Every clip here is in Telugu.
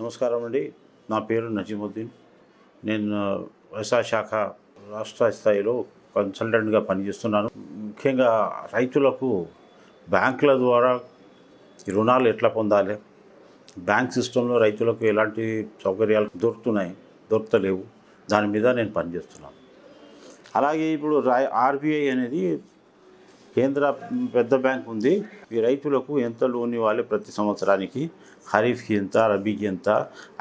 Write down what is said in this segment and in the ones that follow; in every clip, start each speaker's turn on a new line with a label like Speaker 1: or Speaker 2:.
Speaker 1: నమస్కారం అండి. నా పేరు నజీముద్దీన్. నేను వ్యవసాయ శాఖ రాష్ట్ర స్థాయిలో కన్సల్టెంట్గా పనిచేస్తున్నాను. ముఖ్యంగా రైతులకు బ్యాంకుల ద్వారా రుణాలు ఎట్లా పొందాలి? బ్యాంక్ సిస్టంలో రైతులకు ఎలాంటి సౌకర్యాలు దొరుకుతున్నాయి? దొరకలేవు దాని మీద నేను పనిచేస్తున్నాను. అలాగే ఇప్పుడు ఆర్బీఐ అనేది కేంద్ర పెద్ద బ్యాంక్ ఉంది. ఈ రైతులకు ఎంత లోన్ ఇవ్వాలి ప్రతి సంవత్సరానికి? ఖరీఫ్కి ఎంత రబీకి ఎంత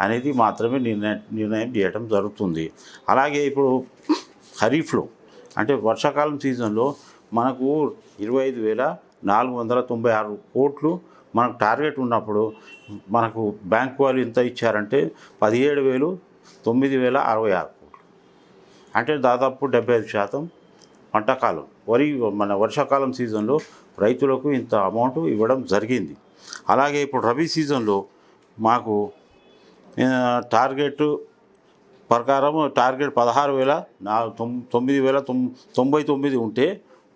Speaker 1: అనేది మాత్రమే నిర్ణయం నిర్ణయం చేయడం జరుగుతుంది. అలాగే ఇప్పుడు ఖరీఫ్లో అంటే వర్షాకాలం సీజన్లో మనకు ఇరవై ఐదు వేల నాలుగు వందల తొంభై ఆరు కోట్లు మనకు టార్గెట్ ఉన్నప్పుడు మనకు బ్యాంక్ వాళ్ళు ఎంత ఇచ్చారంటే పదిహేడు వేలు తొమ్మిది వేల అరవై ఆరు కోట్లు. అంటే దాదాపు డెబ్బై ఐదు శాతం పంటకాలం వరి మన వర్షాకాలం సీజన్లో రైతులకు ఇంత అమౌంట్ ఇవ్వడం జరిగింది. అలాగే ఇప్పుడు రబీ సీజన్లో మాకు టార్గెట్ ప్రకారం టార్గెట్ పదహారు వేల నా తొమ్మిది వేల తొం తొంభై తొమ్మిది ఉంటే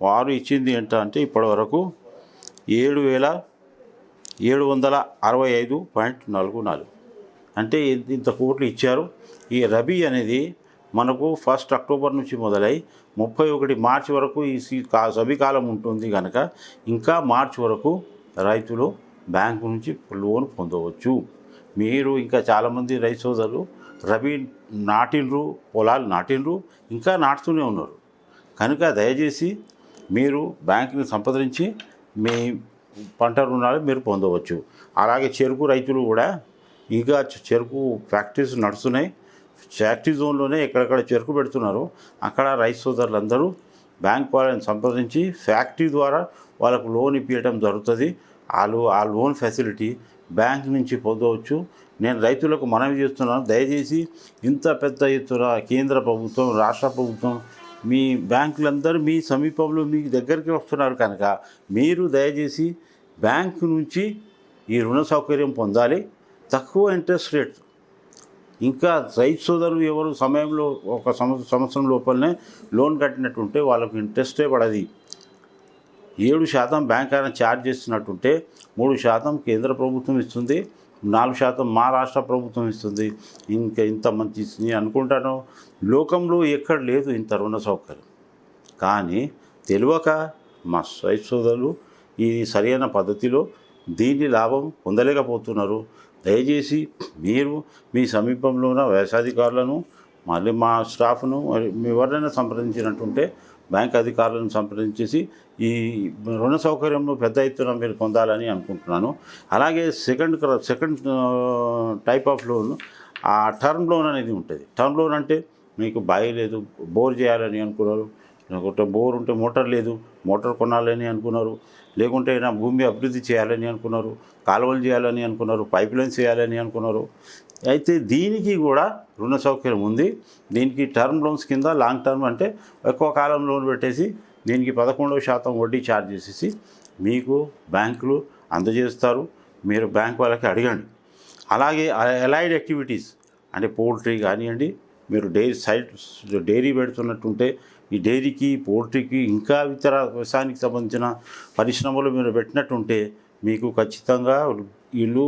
Speaker 1: వారు ఇచ్చింది ఏంటంటే ఇప్పటివరకు ఏడు వేల ఏడు వందల అరవై ఐదు పాయింట్ నాలుగు నాలుగు. అంటే ఇంత కోట్లు ఇచ్చారు. ఈ రబీ అనేది మనకు ఫస్ట్ అక్టోబర్ నుంచి మొదలై ముప్పై ఒకటి మార్చి వరకు ఈ సీ కా ఉంటుంది కనుక ఇంకా మార్చి వరకు రైతులు బ్యాంకు నుంచి లోన్ పొందవచ్చు. మీరు ఇంకా చాలామంది రైతు సోదరులు రబీ నాటిండ్రు పొలాలు నాటిండ్రు ఇంకా నాటుతూనే ఉన్నారు. కనుక దయచేసి మీరు బ్యాంకుని సంప్రదించి మీ పంట రుణాలు మీరు పొందవచ్చు. అలాగే చెరుకు రైతులు కూడా ఇంకా చెరుకు ఫ్యాక్టరీస్ నడుస్తున్నాయి. ఫ్యాక్టరీ జోన్లోనే ఎక్కడెక్కడ చెరుకు పెడుతున్నారు. అక్కడ రైతు సోదరులందరూ బ్యాంక్ వాళ్ళని సంప్రదించి ఫ్యాక్టరీ ద్వారా వాళ్ళకు లోన్ ఇప్పించడం జరుగుతుంది. వాళ్ళు ఆ లోన్ ఫెసిలిటీ బ్యాంక్ నుంచి పొందవచ్చు. నేను రైతులకు మనవి చేస్తున్నాను. దయచేసి ఇంత పెద్ద ఎత్తున కేంద్ర ప్రభుత్వం రాష్ట్ర ప్రభుత్వం మీ బ్యాంకులందరూ మీ సమీపంలో మీ దగ్గరికి వస్తున్నారు కనుక మీరు దయచేసి బ్యాంకు నుంచి ఈ రుణ సౌకర్యం పొందాలి. తక్కువ ఇంట్రెస్ట్ రేట్ ఇంకా రైతు సోదరులు ఎవరు సమయంలో ఒక సంవత్సరం సంవత్సరం లోపలనే లోన్ కట్టినట్టుంటే వాళ్ళకు ఇంట్రెస్టే పడది. ఏడు శాతం బ్యాంక్ ఆయన ఛార్జ్ చేస్తున్నట్టుంటే మూడు శాతం కేంద్ర ప్రభుత్వం ఇస్తుంది నాలుగు శాతం మా రాష్ట్ర ప్రభుత్వం ఇస్తుంది. ఇంకా ఇంత మంచి ఇస్తుంది అనుకుంటాను. లోకంలో ఎక్కడ లేదు ఇంత రుణ సౌకర్యం. కానీ తెలియక మా రైతు సోదరులు ఈ సరైన పద్ధతిలో దీని లాభం పొందలేకపోతున్నారు. దయచేసి మీరు మీ సమీపంలో ఉన్న వ్యవసాయాధికారులను మళ్ళీ మా స్టాఫ్ను మరి మీ ఎవరైనా సంప్రదించినట్టుంటే బ్యాంక్ అధికారులను సంప్రదించేసి ఈ రుణ సౌకర్యంలో పెద్ద ఎత్తున మీరు పొందాలని అనుకుంటున్నాను. అలాగే second second type of loan ఆ టర్మ్ లోన్ అనేది ఉంటుంది. టర్మ్ లోన్ అంటే మీకు బావి లేదు బోర్ చేయాలని అనుకున్నారు. లేకుంటే బోర్ ఉంటే మోటార్ లేదు మోటార్ కొనాలని అనుకున్నారు. లేకుంటే నా భూమి అభివృద్ధి చేయాలని అనుకున్నారు. కాలువలు చేయాలని అనుకున్నారు. పైప్ లైన్స్ చేయాలని అనుకున్నారు. అయితే దీనికి కూడా రుణ సౌకర్యం ఉంది. దీనికి టర్మ్ లోన్స్ కింద లాంగ్ టర్మ్ అంటే ఎక్కువ కాలం లోన్ పెట్టేసి దీనికి పదకొండవ శాతం వడ్డీ ఛార్జ్ చేసేసి మీకు బ్యాంకులు అందజేస్తారు. మీరు బ్యాంక్ వాళ్ళకి అడగండి. అలాగే అలైడ్ యాక్టివిటీస్ అంటే పోల్ట్రీ కానివ్వండి మీరు డైరీ సైడ్ డైరీ పెడుతున్నట్టుంటే ఈ డైరీకి పోల్ట్రీకి ఇంకా ఇతర వ్యవసాయానికి సంబంధించిన పరిశ్రమలు మీరు పెట్టినట్టుంటే మీకు ఖచ్చితంగా వీళ్ళు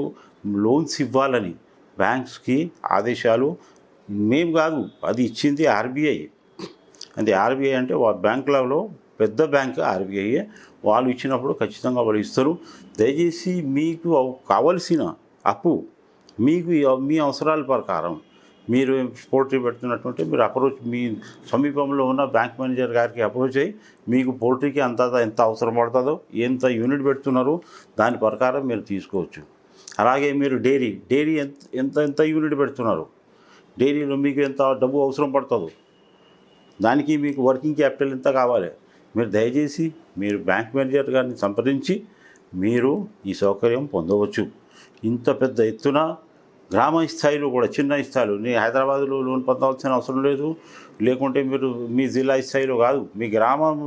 Speaker 1: లోన్స్ ఇవ్వాలని బ్యాంక్స్కి ఆదేశాలు. మేము కాదు అది ఇచ్చింది ఆర్బీఐ. అంటే ఆర్బీఐ అంటే బ్యాంకులలో పెద్ద బ్యాంక్ ఆర్బీఐ. వాళ్ళు ఇచ్చినప్పుడు ఖచ్చితంగా వాళ్ళు ఇస్తారు. దయచేసి మీకు కావలసిన అప్పు మీకు మీ అవసరాల ప్రకారం మీరు పోల్ట్రీ పెడుతున్నటువంటి మీరు అప్రోచ్ మీ సమీపంలో ఉన్న బ్యాంక్ మేనేజర్ గారికి అప్రోచ్ అయ్యి మీకు పోల్ట్రీకి అంత ఎంత అవసరం పడుతుందో ఎంత యూనిట్ పెడుతున్నారో దాని ప్రకారం మీరు తీసుకోవచ్చు. అలాగే మీరు డైరీ డైరీ ఎంత ఎంత ఎంత యూనిట్ పెడుతున్నారు? డైరీలో మీకు ఎంత డబ్బు అవసరం పడుతుందో దానికి మీకు వర్కింగ్ క్యాపిటల్ ఎంత కావాలి? మీరు దయచేసి మీరు బ్యాంక్ మేనేజర్ గారిని సంప్రదించి మీరు ఈ సౌకర్యం పొందవచ్చు. ఇంత పెద్ద ఎత్తున గ్రామ స్థాయిలో కూడా చిన్న స్థాయిలో. నీ హైదరాబాద్లో లోన్ పొందవలసిన అవసరం లేదు. లేకుంటే మీరు మీ జిల్లా స్థాయిలో కాదు మీ గ్రామం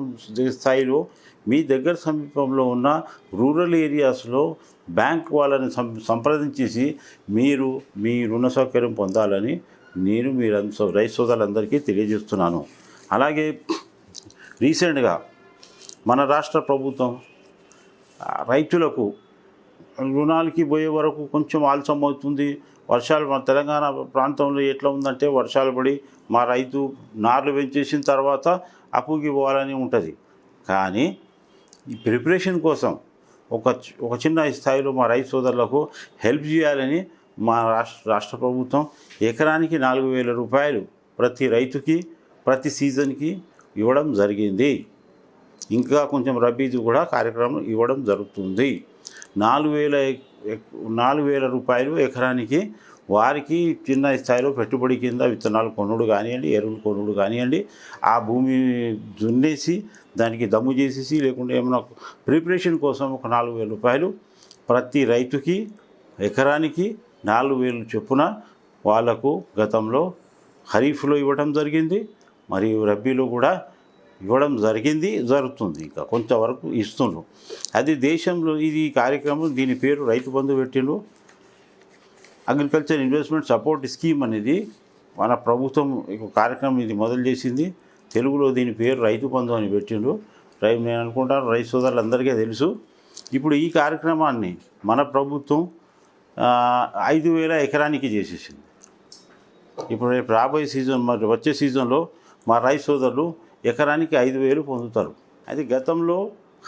Speaker 1: స్థాయిలో మీ దగ్గర సమీపంలో ఉన్న రూరల్ ఏరియాస్లో బ్యాంక్ వాళ్ళని సం సంప్రదించేసి మీరు మీ రుణ సౌకర్యం పొందాలని నేను మీరు రైతు సోదరులందరికీ తెలియజేస్తున్నాను. అలాగే రీసెంట్గా మన రాష్ట్ర ప్రభుత్వం రైతులకు రుణాలకి పోయే వరకు కొంచెం ఆలస్యం అవుతుంది వర్షాలు మన తెలంగాణ ప్రాంతంలో ఎట్లా ఉందంటే వర్షాలు పడి మా రైతు నార్లు పెంచేసిన తర్వాత అప్పుకి పోవాలని ఉంటుంది. కానీ ఈ ప్రిపరేషన్ కోసం ఒక చి- ఒక చిన్న స్థాయిలో మా రైతు సోదరులకు హెల్ప్ చేయాలని మా రాష్ట్ర రాష్ట్ర ప్రభుత్వం ఎకరానికి నాలుగు వేల రూపాయలు ప్రతి రైతుకి ప్రతి సీజన్కి ఇవ్వడం జరిగింది. ఇంకా కొంచెం రబీది కూడా కార్యక్రమం ఇవ్వడం జరుగుతుంది. నాలుగు వేల నాలుగు వేల రూపాయలు ఎకరానికి వారికి చిన్న స్థాయిలో పెట్టుబడి కింద విత్తనాలు కొనుడు కానివ్వండి ఎరువులు కొనుడు కానివ్వండి ఆ భూమి దున్నేసి దానికి దమ్ము చేసేసి లేకుంటే ఏమైనా ప్రిపరేషన్ కోసం ఒక నాలుగు వేల రూపాయలు ప్రతి రైతుకి ఎకరానికి నాలుగు వేలు చొప్పున వాళ్ళకు గతంలో ఖరీఫ్లో ఇవ్వడం జరిగింది. మరియు రబ్బీలో కూడా ఇవ్వడం జరిగింది జరుగుతుంది ఇంకా. కొంతవరకు ఇస్తుండ్రు అది దేశంలో ఇది కార్యక్రమం దీని పేరు రైతు బంధు పెట్టిండ్రు. అగ్రికల్చర్ ఇన్వెస్ట్మెంట్ సపోర్ట్ స్కీమ్ అనేది మన ప్రభుత్వం కార్యక్రమం ఇది మొదలు చేసింది. తెలుగులో దీని పేరు రైతు బంధు అని పెట్టిండ్రు. రై నేను అనుకుంటాను రైతు సోదరులందరికీ తెలుసు. ఇప్పుడు ఈ కార్యక్రమాన్ని మన ప్రభుత్వం ఐదు వేల ఎకరానికి చేసేసింది. ఇప్పుడు రేపు రాబోయే సీజన్ మరి వచ్చే సీజన్లో మా రైతు సోదరులు ఎకరానికి ఐదు వేలు పొందుతారు. అది గతంలో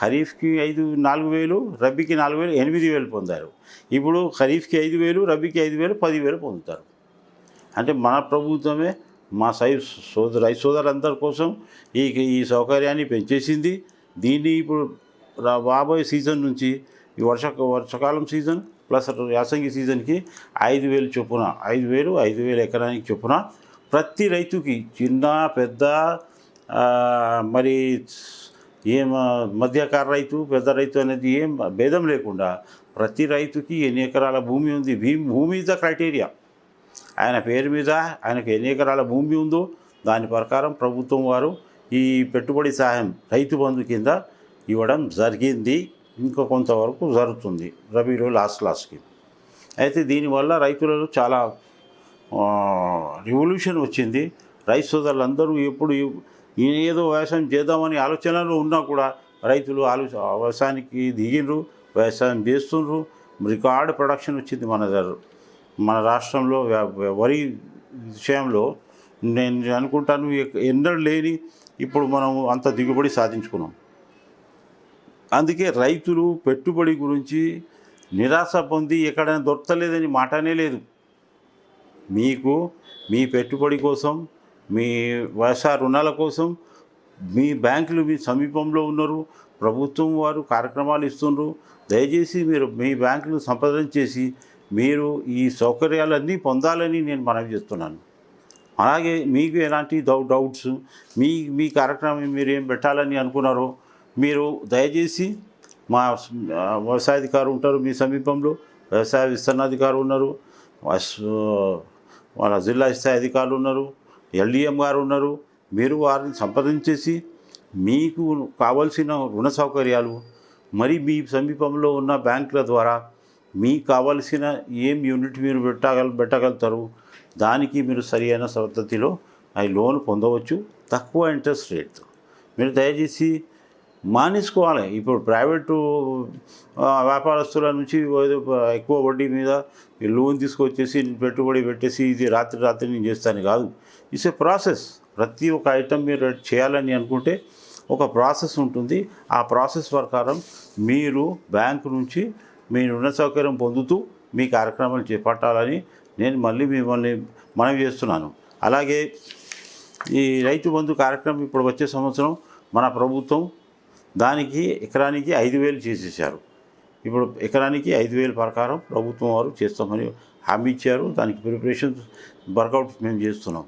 Speaker 1: ఖరీఫ్కి ఐదు నాలుగు వేలు రబ్బీకి నాలుగు వేలు ఎనిమిది వేలు పొందారు. ఇప్పుడు ఖరీఫ్కి ఐదు వేలు రబ్బీకి ఐదు వేలు పదివేలు పొందుతారు. అంటే మన ప్రభుత్వమే మా సై సోదరు రైతు సోదరులందరి కోసం ఈ ఈ సౌకర్యాన్ని పెంచేసింది. దీన్ని ఇప్పుడు రాబోయే సీజన్ నుంచి ఈ వర్ష వర్షాకాలం సీజన్ ప్లస్ యాసంగి సీజన్కి ఐదు వేలు చొప్పున ఐదు వేలు ఐదు వేలు ఎకరానికి చొప్పున ప్రతి రైతుకి చిన్న పెద్ద మరి ఏం మధ్యకార రైతు పెద్ద రైతు అనేది ఏం భేదం లేకుండా ప్రతి రైతుకి ఎన్ని ఎకరాల భూమి ఉంది? భూమి ఇస్ ద క్రైటీరియా ఆయన పేరు మీద ఆయనకు ఎన్ని ఎకరాల భూమి ఉందో దాని ప్రకారం ప్రభుత్వం వారు ఈ పెట్టుబడి సహాయం రైతు బంధు కింద ఇవ్వడం జరిగింది. ఇంకా కొంతవరకు జరుగుతుంది. రబీలో లాస్ట్ లాస్ట్కి అయితే దీనివల్ల రైతులలో చాలా రివల్యూషన్ వచ్చింది. రైతు సోదరులందరూ ఎప్పుడు ఈ- ఏదో వ్యవసాయం చేద్దామని ఆలోచనలో ఉన్నా కూడా రైతులు ఆలోచన వ్యవసాయానికి దిగిండ్రు వ్యవసాయం చేస్తుండ్రు. రికార్డ్ ప్రొడక్షన్ వచ్చింది మన దగ్గర. మన రాష్ట్రంలో వరి విషయంలో నేను అనుకుంటాను ఎన్నడూ లేని ఇప్పుడు మనం అంత దిగుబడి సాధించుకున్నాం. అందుకే రైతులు పెట్టుబడి గురించి నిరాశ పొంది ఎక్కడైనా దొరకలేదని మాటనే లేదు. మీకు మీ పెట్టుబడి కోసం మీ వ్యవసాయ రుణాల కోసం మీ బ్యాంకులు మీ సమీపంలో ఉన్నారు. ప్రభుత్వం వారు కార్యక్రమాలు ఇస్తున్నారు దయచేసి మీరు మీ బ్యాంకులు సంప్రదం చేసి మీరు ఈ సౌకర్యాలన్నీ పొందాలని నేను మనవి చేస్తున్నాను. అలాగే మీకు ఎలాంటి డౌ డౌట్స్ మీ మీ కార్యక్రమం మీరు ఏం పెట్టాలని అనుకున్నారో మీరు దయచేసి మా వ్యవసాయాధికారులు వ్యవసాయాధికారు ఉంటారు మీ సమీపంలో. వ్యవసాయ విస్తరణాధికారు ఉన్నారు. వాళ్ళ జిల్లా స్థాయి అధికారులు ఉన్నారు. ఎల్డిఎం గారు ఉన్నారు. మీరు వారిని సంప్రదించేసి మీకు కావలసిన రుణ సౌకర్యాలు మరి మీ సమీపంలో ఉన్న బ్యాంకుల ద్వారా మీకు కావలసిన ఏం యూనిట్ మీరు పెట్టగల పెట్టగలుగుతారు? దానికి మీరు సరి అయిన పద్ధతిలో ఆ లోన్ పొందవచ్చు. తక్కువ ఇంట్రెస్ట్ రేట్తో. మీరు దయచేసి మానేసుకోవాలి. ఇప్పుడు ప్రైవేటు వ్యాపారస్తుల నుంచి ఎక్కువ వడ్డీ మీద లోన్ తీసుకొచ్చేసి పెట్టుబడి పెట్టేసి ఇది రాత్రి రాత్రి నేను చేస్తాను కాదు. ఇట్స్ ఏ ప్రాసెస్ ప్రతి ఒక్క ఐటమ్ మీరు చేయాలని అనుకుంటే ఒక ప్రాసెస్ ఉంటుంది. ఆ ప్రాసెస్ ప్రకారం మీరు బ్యాంకు నుంచి మీ రుణ సౌకర్యం పొందుతూ మీ కార్యక్రమాలు చేపట్టాలని నేను మళ్ళీ మిమ్మల్ని మనవి చేస్తున్నాను. అలాగే ఈ రైతు బంధు కార్యక్రమం ఇప్పుడు వచ్చే సంవత్సరం మన ప్రభుత్వం దానికి ఎకరానికి ఐదు వేలు చేసేసారు ఇప్పుడు ఎకరానికి ఐదు వేల ప్రకారం ప్రభుత్వం వారు చేస్తామని హామీ ఇచ్చారు. దానికి ప్రిపరేషన్ వర్కౌట్ మేము చేస్తున్నాం.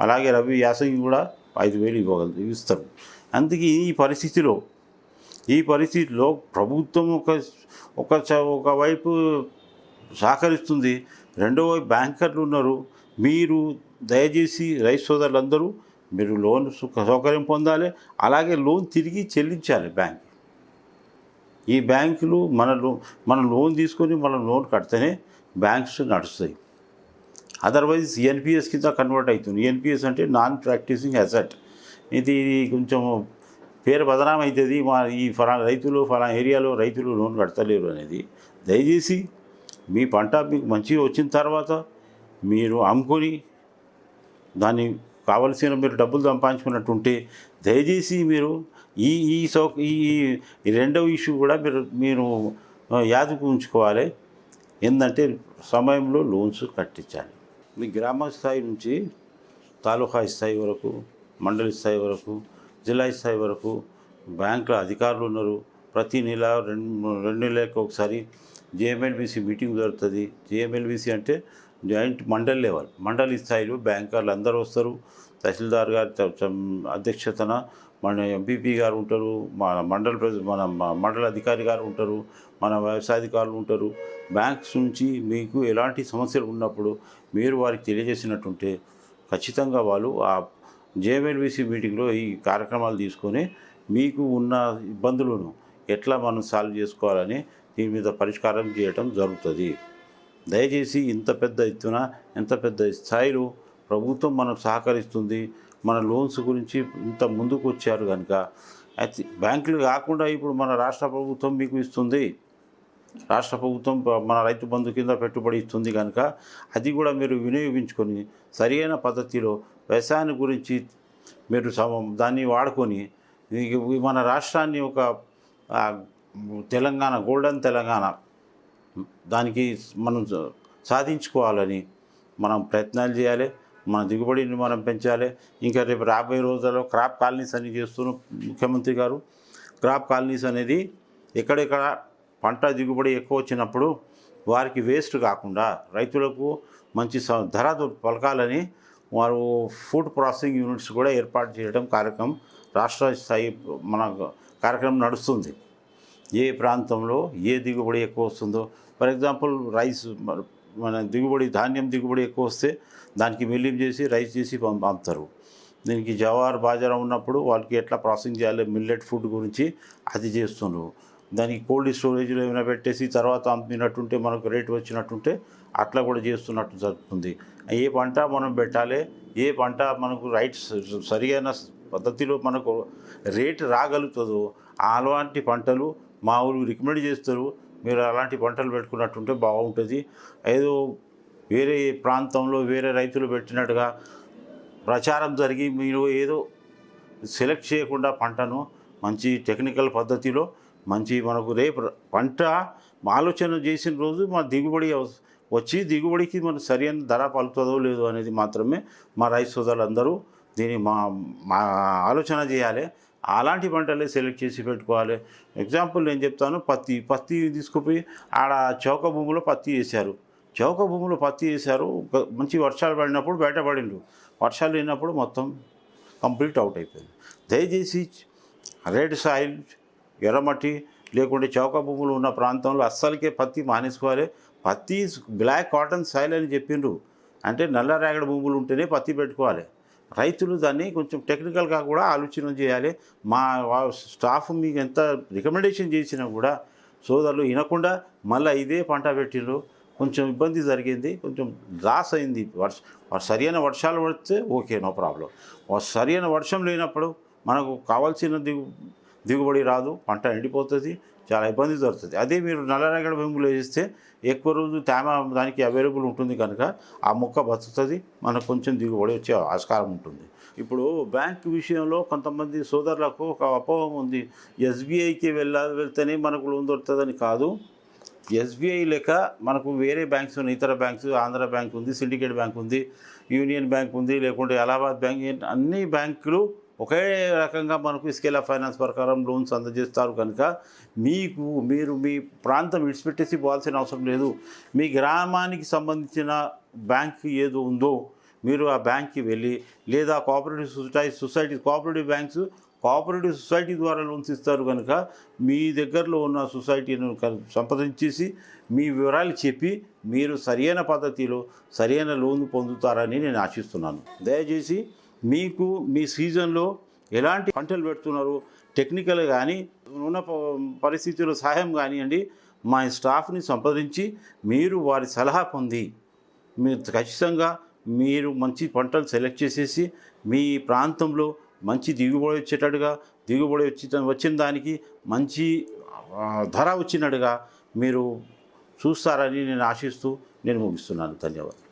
Speaker 1: అలాగే రవి యాసంగి కూడా ఐదు వేలు ఇవ్వగలరు ఇస్తారు. అందుకే ఈ పరిస్థితిలో ఈ పరిస్థితిలో ప్రభుత్వం ఒక ఒక ఒకవైపు సహకరిస్తుంది. రెండో వైపు బ్యాంకర్లు ఉన్నారు. మీరు దయచేసి రైతు సోదరులందరూ మీరు లోన్ సుఖ సౌకర్యం పొందాలి అలాగే లోన్ తిరిగి చెల్లించాలి బ్యాంక్. ఈ బ్యాంకులు మన లో మనం లోన్ తీసుకొని మనం లోన్ కడితేనే బ్యాంక్స్ నడుస్తాయి. అదర్వైజ్ ఎన్పిఎస్ కింద కన్వర్ట్ అవుతుంది ఎన్పిఎస్ అంటే నాన్ ప్రాక్టీసింగ్ అసెట్ ఇది కొంచెం పేరు బదనాం అవుతుంది మా ఈ ఫలా రైతులు ఫలా ఏరియాలో రైతులు లోన్ కడతలేరు అనేది. దయచేసి మీ పంట మీకు మంచిగా వచ్చిన తర్వాత మీరు అమ్ముకొని దాన్ని కావలసిన మీరు డబ్బులు సంపాదించుకున్నట్టుంటే దయచేసి మీరు ఈ ఈ సౌ ఈ ఈ రెండవ ఇష్యూ కూడా మీరు మీరు యాదకు ఉంచుకోవాలి. ఏంటంటే సమయంలో లోన్స్ కట్టించాలి. మీ గ్రామ స్థాయి నుంచి తాలూకా స్థాయి వరకు మండలి స్థాయి వరకు జిల్లా స్థాయి వరకు బ్యాంకుల అధికారులు ఉన్నారు. ప్రతి నెల రెండు రెండు నెలలకు ఒకసారి జేఎంఎల్బిసి మీటింగ్ జరుగుతుంది. జేఎంఎల్బిసి అంటే జాయింట్ మండల్ లెవెల్ మండలి స్థాయిలో బ్యాంకర్లు అందరూ వస్తారు. తహసీల్దార్ గారి అధ్యక్షతన మన ఎంపీపీ గారు ఉంటారు మన మండల మన మండల అధికారి గారు ఉంటారు మన వ్యవసాయాధికారులు ఉంటారు. బ్యాంక్స్ నుంచి మీకు ఎలాంటి సమస్యలు ఉన్నప్పుడు మీరు వారికి తెలియజేసినట్టుంటే ఖచ్చితంగా వాళ్ళు ఆ జేఎంఎల్బీసీ మీటింగ్లో ఈ కార్యక్రమాలు తీసుకొని మీకు ఉన్న ఇబ్బందులను ఎట్లా మనం సాల్వ్ చేసుకోవాలని దీని మీద పరిష్కారం చేయటం జరుగుతుంది. దయచేసి ఇంత పెద్ద ఎత్తున ఎంత పెద్ద స్థాయిలో ప్రభుత్వం మనకు సహకరిస్తుంది. మన లోన్స్ గురించి ఇంత ముందుకు వచ్చారు కనుక. అయితే బ్యాంకులు కాకుండా ఇప్పుడు మన రాష్ట్ర ప్రభుత్వం మీకు ఇస్తుంది. రాష్ట్ర ప్రభుత్వం మన రైతు బంధు కింద పెట్టుబడి ఇస్తుంది కనుక అది కూడా మీరు వినియోగించుకొని సరైన పద్ధతిలో వ్యవసాయాన్ని గురించి మీరు సమ- దాన్ని వాడుకొని మన రాష్ట్రాన్ని ఒక తెలంగాణ గోల్డెన్ తెలంగాణ దానికి మనం సాధించుకోవాలని మనం ప్రయత్నాలు చేయాలి మన దిగుబడిని మనం పెంచాలి. ఇంకా రేపు రాబోయే రోజుల్లో క్రాప్ కాలనీస్ అని చేస్తున్న ముఖ్యమంత్రి గారు క్రాప్ కాలనీస్ అనేది ఎక్కడెక్కడ పంట దిగుబడి ఎక్కువ వచ్చినప్పుడు వారికి వేస్ట్ కాకుండా రైతులకు మంచి ధర పలకాలని వారు ఫుడ్ ప్రాసెసింగ్ యూనిట్స్ కూడా ఏర్పాటు చేయడం కార్యక్రమం రాష్ట్ర స్థాయి మన కార్యక్రమం నడుస్తుంది. ఏ ప్రాంతంలో ఏ దిగుబడి ఎక్కువ వస్తుందో. ఫర్ ఎగ్జాంపుల్ రైస్ మన- దిగుబడి ధాన్యం దిగుబడి ఎక్కువ వస్తే దానికి మిల్లింగ్ చేసి రైస్ చేసి పంపుతారు. దీనికి జవార్ బాజారా ఉన్నప్పుడు వాళ్ళకి ఎట్లా ప్రాసెసింగ్ చేయాలి మిల్లెట్ ఫుడ్ గురించి అది చేస్తున్నారు దానికి కోల్డ్ స్టోరేజ్లో ఏమైనా పెట్టేసి తర్వాత అమ్మినట్టుంటే మనకు రేట్ వచ్చినట్టుంటే అట్లా కూడా చేస్తున్నట్టు జరుగుతుంది. ఏ పంట మనం పెట్టాలి ఏ పంట మనకు రైట్ సరియైన పద్ధతిలో మనకు రేటు రాగలుగుతుందో అలాంటి పంటలు మా ఊరు రికమెండ్ చేస్తారు. మీరు అలాంటి పంటలు పెట్టుకున్నట్టుంటే బాగుంటుంది. ఏదో వేరే ప్రాంతంలో వేరే రైతులు పెట్టినట్టుగా ప్రచారం జరిగి మీరు ఏదో సెలెక్ట్ చేయకుండా పంటను మంచి టెక్నికల్ పద్ధతిలో మంచి మనకు రేపు పంట ఆలోచన చేసిన రోజు మన దిగుబడి వచ్చి దిగుబడికి మన సరైన ధర పలుకుతుందో లేదో అనేది మాత్రమే మా రైతు సోదరులందరూ దీన్ని మా మా ఆలోచన చేయాలి. అలాంటి పంటలే సెలెక్ట్ చేసి పెట్టుకోవాలి. ఎగ్జాంపుల్ నేను చెప్తాను పత్తి పత్తి తీసుకుపోయి ఆడ చౌక భూమిలో పత్తి వేశారు. చౌక భూమిలో పత్తి వేశారు మంచి వర్షాలు పడినప్పుడు బయటపడిండు వర్షాలు లేనప్పుడు మొత్తం కంప్లీట్ అవుట్ అయిపోయింది. దయచేసి రెడ్ సాయిల్ ఎర్రమట్టి లేకుంటే చౌక భూములు ఉన్న ప్రాంతంలో అస్సలకే పత్తి మానేసుకోవాలి. పత్తి బ్లాక్ కాటన్ సాయిల్ అని చెప్పిండ్రు. అంటే నల్ల రేగడి భూములు ఉంటేనే పత్తి పెట్టుకోవాలి. రైతులు దాన్ని కొంచెం టెక్నికల్గా కూడా ఆలోచన చేయాలి. మా వా- స్టాఫ్ మీకు ఎంత రికమెండేషన్ చేసినా కూడా సోదరులు వినకుండా మళ్ళీ ఇదే పంట పెట్టిండ్రు కొంచెం ఇబ్బంది జరిగింది. కొంచెం లాస్ అయింది. వర్ష- సరైన వర్షాలు పడితే ఓకే నో ప్రాబ్లం. సరైన వర్షం లేనప్పుడు మనకు కావాల్సిన దిగు దిగుబడి రాదు. పంట ఎండిపోతుంది. చాలా ఇబ్బంది దొరుకుతుంది అదే మీరు నల్లరేగడి భూములు వేస్తే ఎక్కువ రోజు తేమ దానికి అవైలబుల్ ఉంటుంది కనుక ఆ మొక్క బతుకుతుంది మనకు కొంచెం దిగుబడి వచ్చే ఆస్కారం ఉంటుంది. ఇప్పుడు బ్యాంక్ విషయంలో కొంతమంది సోదరులకు ఒక అపోహం ఉంది. ఎస్బీఐకి వెళ్ళాలి వెళ్తేనే మనకు లోన్ దొరుకుతుందని కాదు. ఎస్బీఐ లెక్క మనకు వేరే బ్యాంక్స్ ఉన్నాయి. ఇతర బ్యాంక్స్ ఆంధ్ర బ్యాంక్ ఉంది సిండికేట్ బ్యాంక్ ఉంది యూనియన్ బ్యాంక్ ఉంది లేకుంటే అలహాబాద్ బ్యాంక్ అన్ని బ్యాంకులు ఒకే రకంగా మనకు స్కేల్ ఆఫ్ ఫైనాన్స్ ప్రకారం లోన్స్ అందజేస్తారు కనుక మీకు మీరు మీ ప్రాంతం విడిచిపెట్టేసి పోవాల్సిన అవసరం లేదు. మీ గ్రామానికి సంబంధించిన బ్యాంక్ ఏదో ఉందో మీరు ఆ బ్యాంక్కి వెళ్ళి లేదా cooperative society society cooperative banks cooperative society ద్వారా లోన్స్ ఇస్తారు కనుక మీ దగ్గరలో ఉన్న సొసైటీని సంప్రదించేసి మీ వివరాలు చెప్పి మీరు సరైన పద్ధతిలో సరైన లోన్ పొందుతారని నేను ఆశిస్తున్నాను. దయచేసి మీకు మీ సీజన్లో ఎలాంటి పంటలు పెడుతున్నారు? టెక్నికల్ కానీ ఉన్న పరిస్థితుల్లో సహాయం కానివ్వండి మా స్టాఫ్ని సంప్రదించి మీరు వారి సలహా పొంది మీరు ఖచ్చితంగా మీరు మంచి పంటలు సెలెక్ట్ చేసేసి మీ ప్రాంతంలో మంచి దిగుబడి వచ్చేటట్టుగా దిగుబడి వచ్చి వచ్చిన దానికి మంచి ధర వచ్చినట్టుగా మీరు చూస్తారని నేను ఆశిస్తూ నేను ముగిస్తున్నాను. ధన్యవాదాలు.